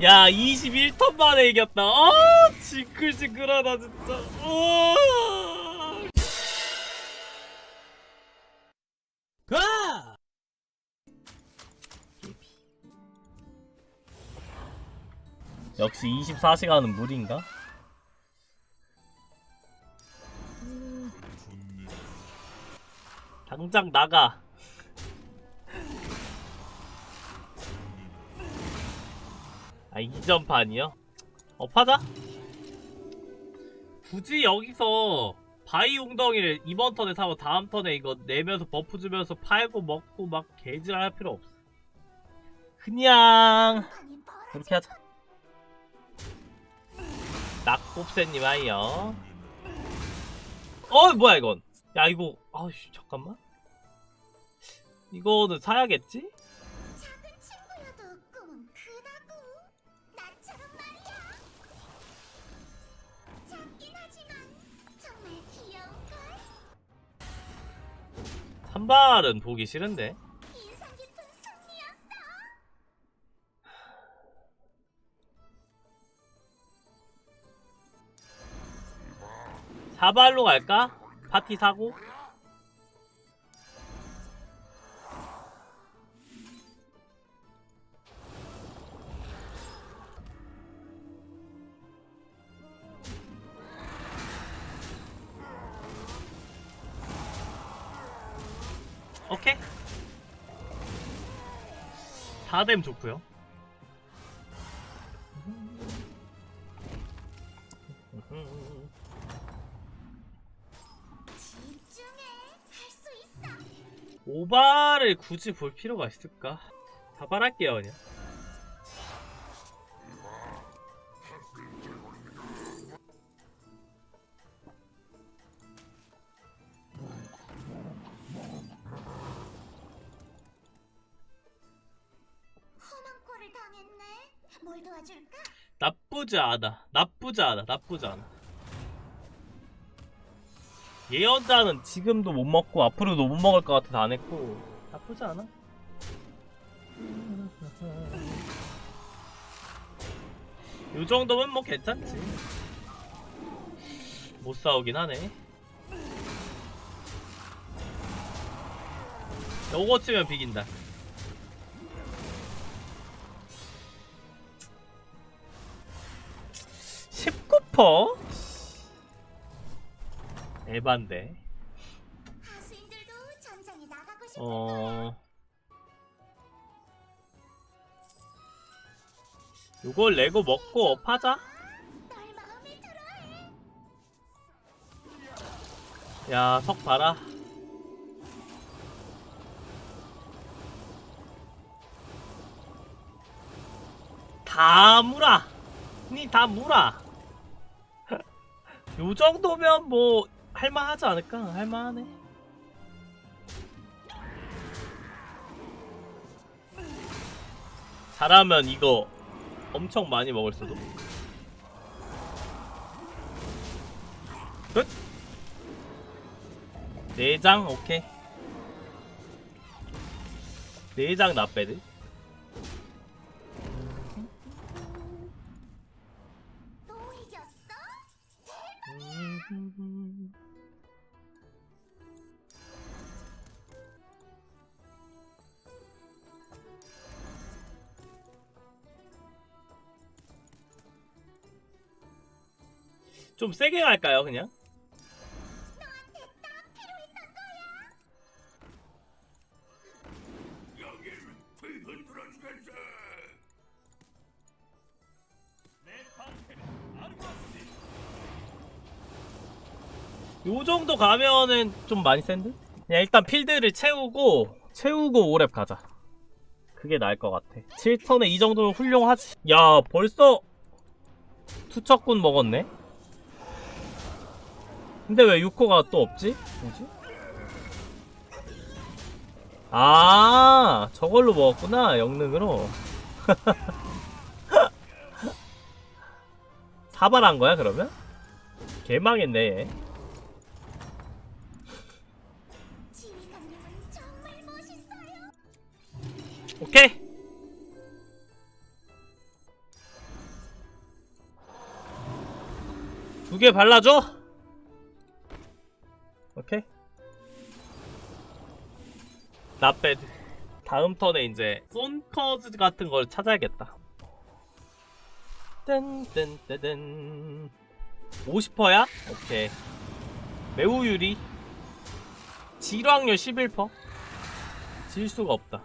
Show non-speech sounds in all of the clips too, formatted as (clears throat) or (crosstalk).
야 21턴 만에 이겼다 아 지글지글하다 진짜 어. 가! 역시 24시간은 무리인가? 당장 나가 아 이전판이요? 어 파자? 굳이 여기서 바이 웅덩이를 이번 턴에 사고 다음 턴에 이거 내면서 버프 주면서 팔고 먹고 막 개질할 할 필요 없어 그냥 그렇게 하자 낙곱새님 아이요 어 뭐야 이건 야 이거 아씨 잠깐만 이거는 사야겠지? 산발은 보기 싫은데 사발로 갈까? 파티 사고? 오케이. 4댐 좋고요. 집중해 할수 있어 오바를 굳이 볼 필요가 있을까? 사발할게요 그냥 나쁘지 않아. 나쁘지 않아. 나쁘지 않아. 예언자는 지금도 못 먹고 앞으로도 못 먹을 것 같아서 안 했고 나쁘지 않아. 요 정도면 뭐 괜찮지. 못 싸우긴 하네. 요거 치면 비긴다. 십구 퍼 에반데. 어. 요걸 레고 먹고 업하자. 야, 석 봐라. 다 물아. 니 다 물아. 요 정도면 뭐 할만하지 않을까? 할만하네. 잘하면 이거 엄청 많이 먹을 수도. 끝. 내장 오케이. 내장 나빼드. 좀 세게 갈까요, 그냥? 요 정도 가면은 좀 많이 센데? 그냥 일단 필드를 채우고 채우고 오랩 가자. 그게 나을 것 같아. 7턴에 이 정도면 훌륭하지. 야, 벌써 투척군 먹었네? 근데 왜 6호가 또 없지? 뭐지? 아 저걸로 먹었구나 영능으로 (laughs) 사발한 거야 그러면? 개망했네 오케이 두 개 발라줘 오케이. 나배드. 다음 턴에 이제 쏜커즈 같은 걸 찾아야겠다. 뜬뜬뜨든 50%야? 오케이. 매우 유리. 질확률 11%? 질 수가 없다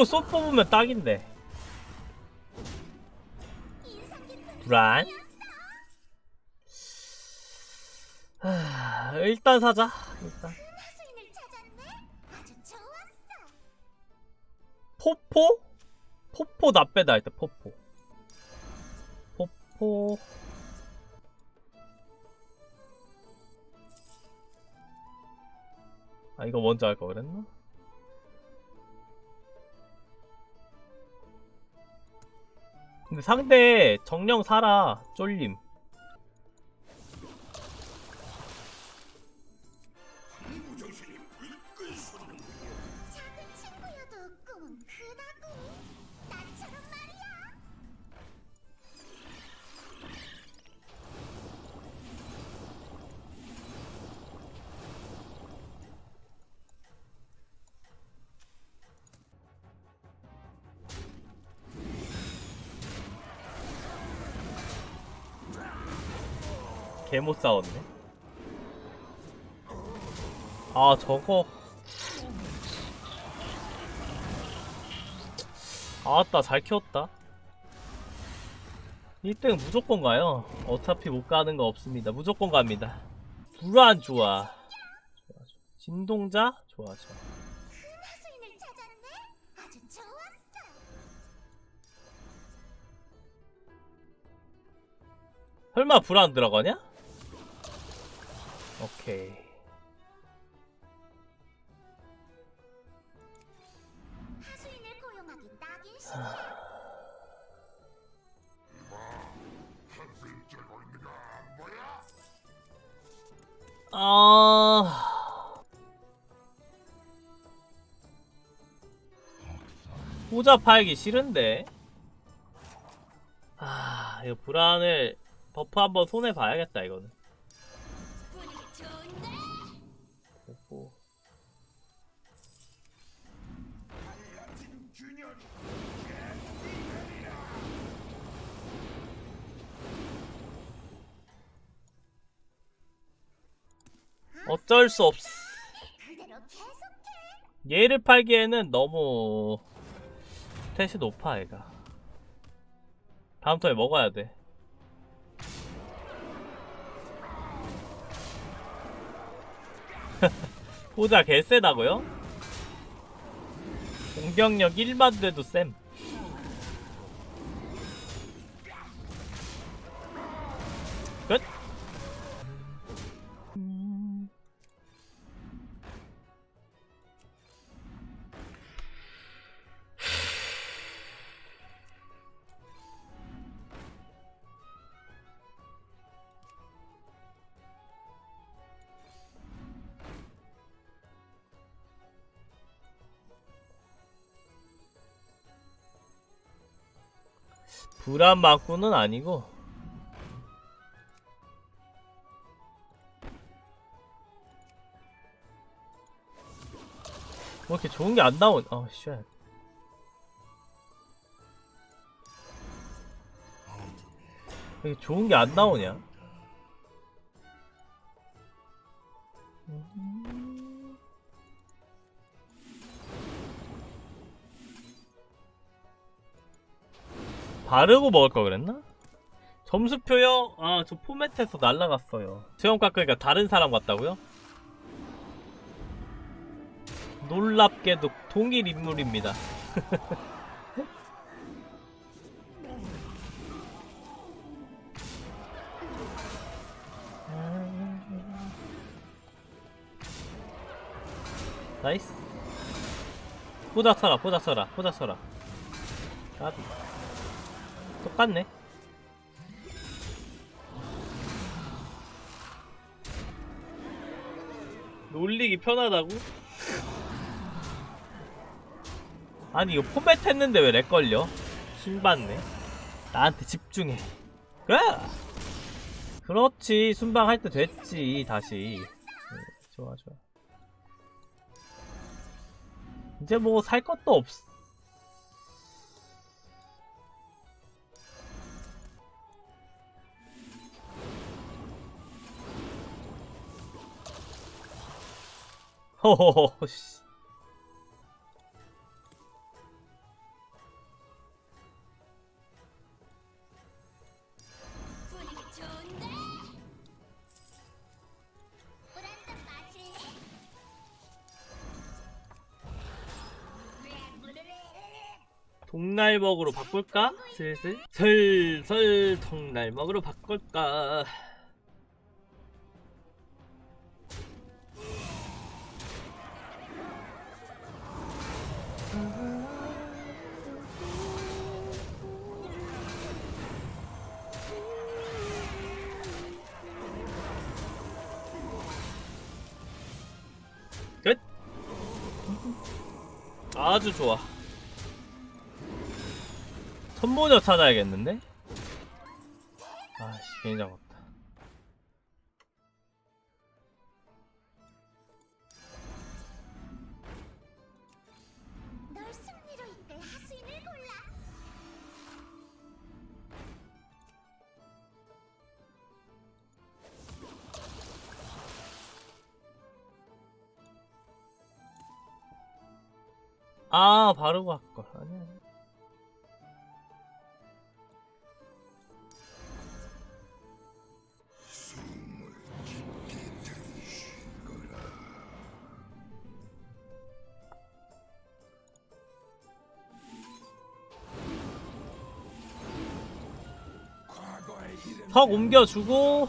요러고 쏙 뽑으면 딱인데 브란 하, 일단 사자 일단. 포포? 포포 나빼다 일단 포포 포포 아 이거 먼저 할 거 그랬나? 근데 상대 정령 사라 쫄림 개못 싸웠네. 아 저거. 아따 잘 키웠다. 1등 무조건 가요. 어차피 못 가는 거 없습니다. 무조건 갑니다. 불안 좋아 좋아 좋아. 진동자? 좋아 좋아. 설마 불안 들어가냐? 오케이. 하수인을 고용하기 딱인 시기. 아. 호자 팔기 싫은데. 아 이거 불안을 버프 한번 손해 봐야겠다 이거는 어쩔 수 없어. 얘를 팔기에는 너무 스탯이 높아 얘가 다음 턴에 먹어야 돼 (laughs) 호자 개쎄다고요? 공격력 1만 돼도 쌤 불안 맞고는 아니고 뭐 이렇게 좋은 게 안 나온 어 쉣. 왜 이렇게 좋은 게 안 나오냐? 바르고 먹을 거 그랬나? 점수표요? 아, 저 포맷에서 날라갔어요. 수영 깎으니까 다른 사람 같다고요? 놀랍게도 동일 인물입니다. (laughs) 나이스. 포자 써라, 포자 써라, 포자 써라. 까비. 똑같네. 놀리기 편하다고? 아니 이거 포맷 했는데 왜 렉 걸려? 킹받네. 나한테 집중해. 그래. 그렇지 순방 할 때 됐지 다시. 네, 좋아 좋아. 이제 뭐 살 것도 없. 호호호 씨. 동날먹으로 바꿀까? 슬슬 슬슬 동날먹으로 바꿀까? 아주 좋아. 선모녀 찾아야겠는데? 아씨 괜히 잡았다 아 바르고 할걸. 아니야. 턱 옮겨주고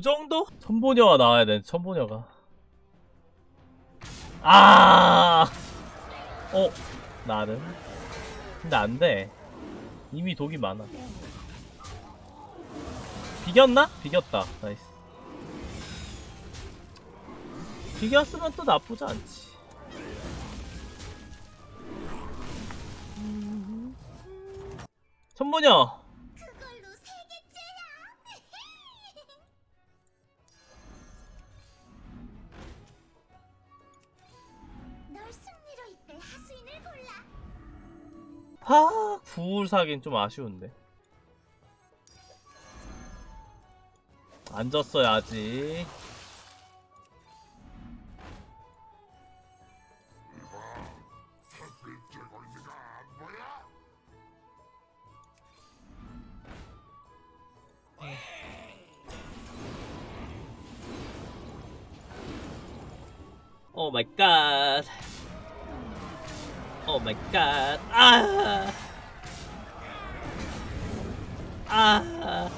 요 정도? 천보녀가 나와야 돼 천보녀가. 아! 어? 나는 근데 안돼. 이미 독이 많아. 비겼나? 비겼다. 나이스. 비겼으면 또 나쁘지 않지. 천보녀 구울 사긴 좀 아쉬운데 거안 보여? 오 마이 갓. 오 마이 갓. 아. 아.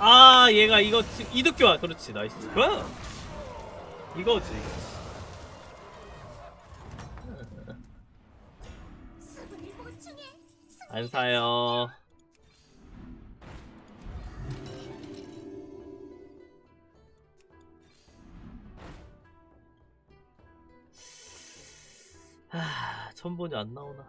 아, 얘가 이거 지- 이득 교환. 그렇지. 나이스. 그. 이거지. 보충해. 안 사요. 천본이 안 나오나.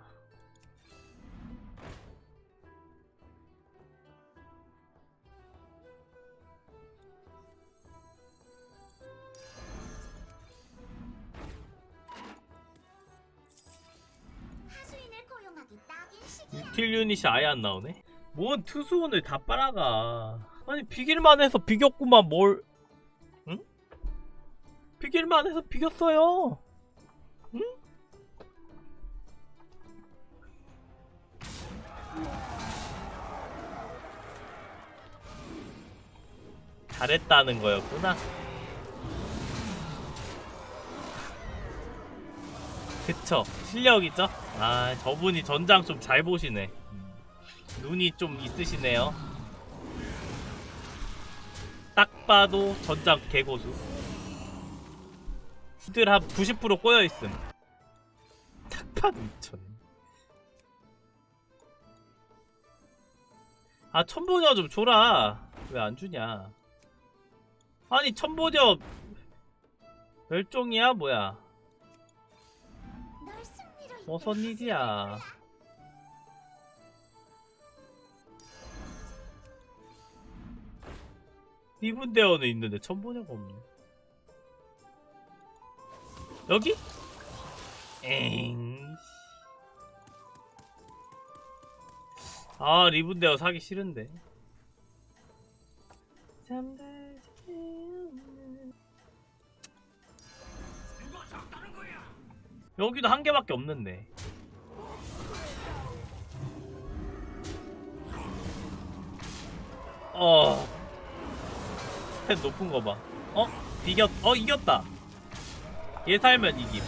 하수인을 고용하기 딱인 시기야. 킬 유닛이 아예 안 나오네. 뭔 투수원을 다 빨아가. 아니 비길만 해서 비겼구만 뭘? 응? 비길만 해서 비겼어요. 잘했다는 거였구나. 그쵸. 실력이죠? 아, 저분이 전장 좀 잘 보시네. 음. 눈이 좀 있으시네요. 딱 봐도 전장 개고수. 들 한 90% 꼬여있음. 딱 봐도 미쳤네. 아, 천보녀 좀 줘라. 왜 안 주냐. 아니, 천보녀 멸종이야? 뭐야. 이끌 일이야. 리븐데어는 있는데 천보녀가 없네. 여기? 엥. 아 리븐데어 사기 싫은데. 잠들 여기도 한 개밖에 없는데. 어. 스탯 높은 거 봐. 어? 이겼, 어, 이겼다. 얘 살면 이김.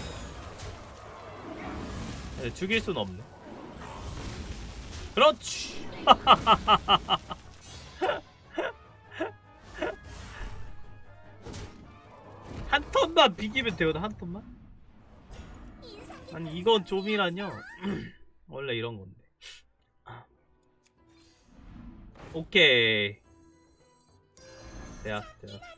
네, 죽일 순 없네. 그렇지. (laughs) 한 턴만 비기면 되거든, 한 턴만? 아니, 이건 좀이라뇨. (clears throat) 원래 이런 건데. 오케이. 되었어, 되었어.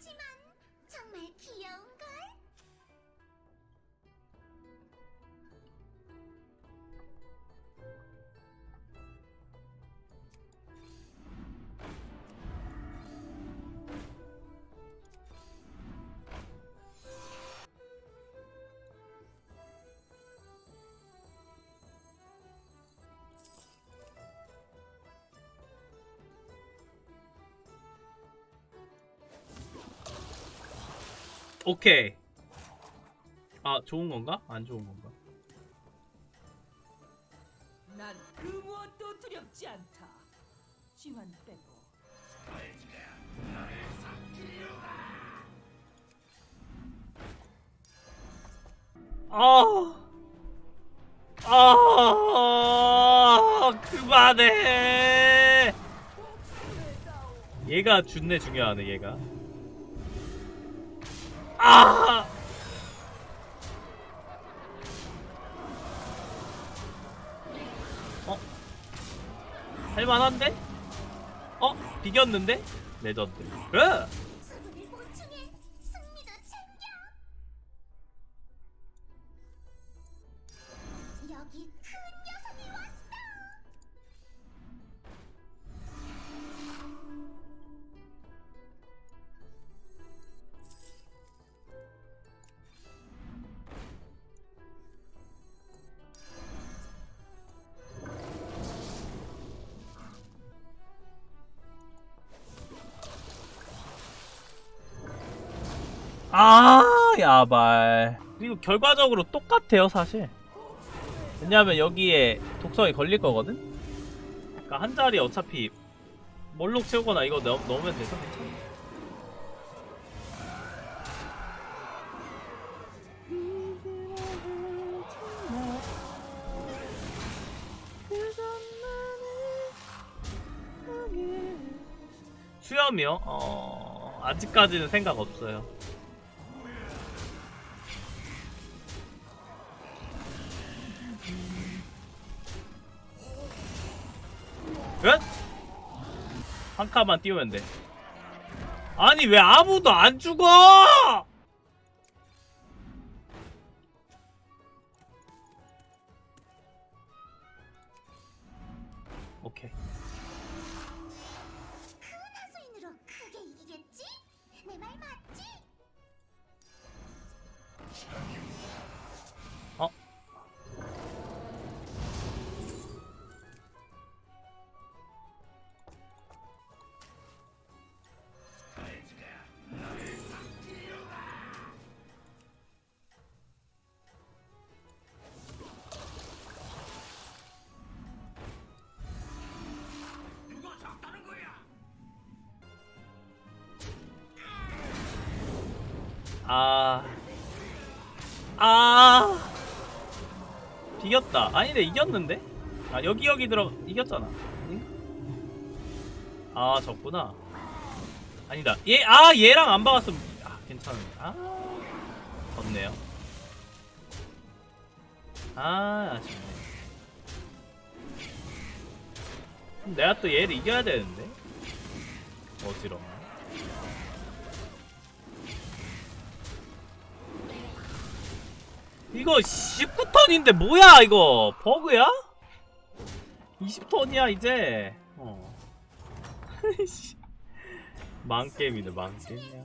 오케이. 아, 좋은 건가? 안 좋은 건가? 난 그 무엇도 두렵지 않다. 지만 빼고 아. 아. 그만해. 얘가 준내 중요하네, 얘가. 아. 어? 할만한데? 어? 비겼는데? 레전드. 으! 아 야발. 그리고 결과적으로 똑같아요 사실. 왜냐하면 여기에 독성이 걸릴 거거든? 그러니까 한 자리 어차피 몰록 채우거나 이거 넣, 넣으면 돼서 괜찮아. 수염이요? 어... 아직까지는 생각 없어요 끝? 한 칸만 띄우면 돼. 아니 왜 아무도 안 죽어? 아. 아. 비겼다. 아니네, 이겼는데? 아, 여기, 여기 들어, 이겼잖아. 아, 졌구나. 아니다. 얘, 아, 얘랑 안 박았으면, 아, 괜찮은데. 아, 졌네요. 아, 아쉽네. 내가 또 얘를 이겨야 되는데? 어지러워. 이거 19턴인데 뭐야 이거 버그야? 20턴이야 이제 어. (laughs) 씨. 망게임이네 망게임이야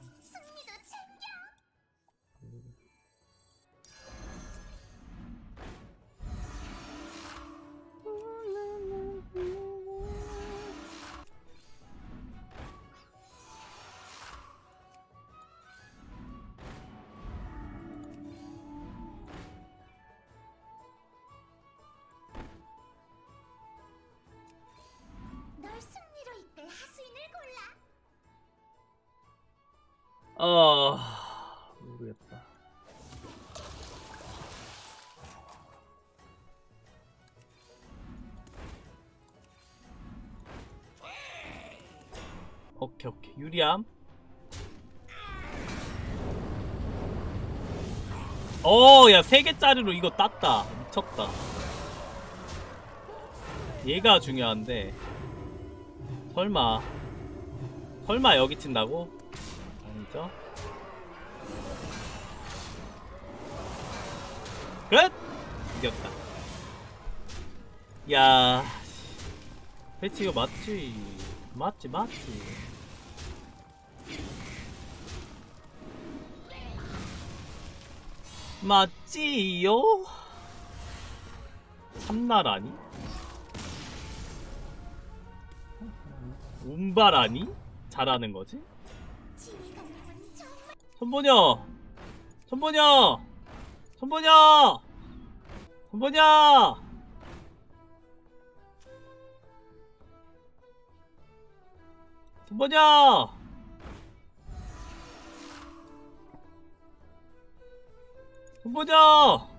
어... 모르겠다. 오케이 오케이. 유리함. 어 야 3개짜리로 이거 땄다. 미쳤다. 얘가 중요한데. 설마. 설마 여기 친다고? 아니죠? 끝! 이겼다. 야, 배치 이거 맞지? 맞지, 맞지. 맞지요? 참나라니? 운바라니? 잘하는 거지? 손보녀! 손보녀! 손보녀! 손보녀! 손보녀! 손보녀!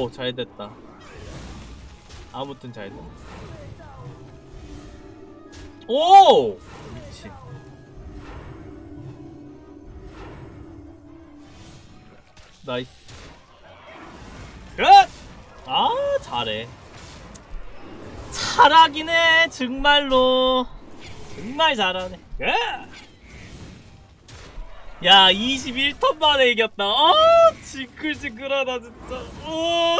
오, 잘 됐다. 아무튼 잘 됐다. 오! 미친. 나이스. 끝! 아, 잘해. 잘하긴 해, 정말로. 정말 잘하네. 끝! 야, 21턴 만에 이겼다. 아, 지글지글하다, 진짜. 오,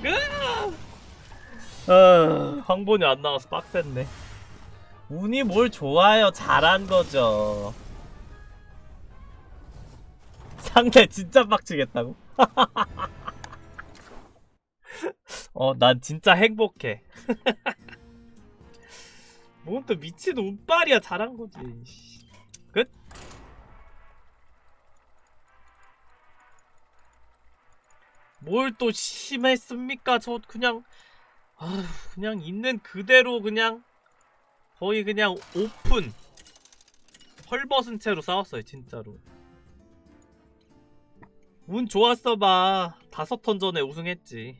그. 아, 황본이 안 나와서 빡셌네. 운이 뭘 좋아요. 잘한 거죠. 상대 진짜 빡치겠다고? (laughs) 어, 난 진짜 행복해. (laughs) 뭔 또 미친 운빨이야. 잘한 거지. 씨. 끝? 뭘 또 심했습니까? 저 그냥 아 그냥 있는 그대로 그냥 거의 그냥 오픈 헐벗은 채로 싸웠어요 진짜로. 운 좋았어 봐. 다섯 턴 전에 우승했지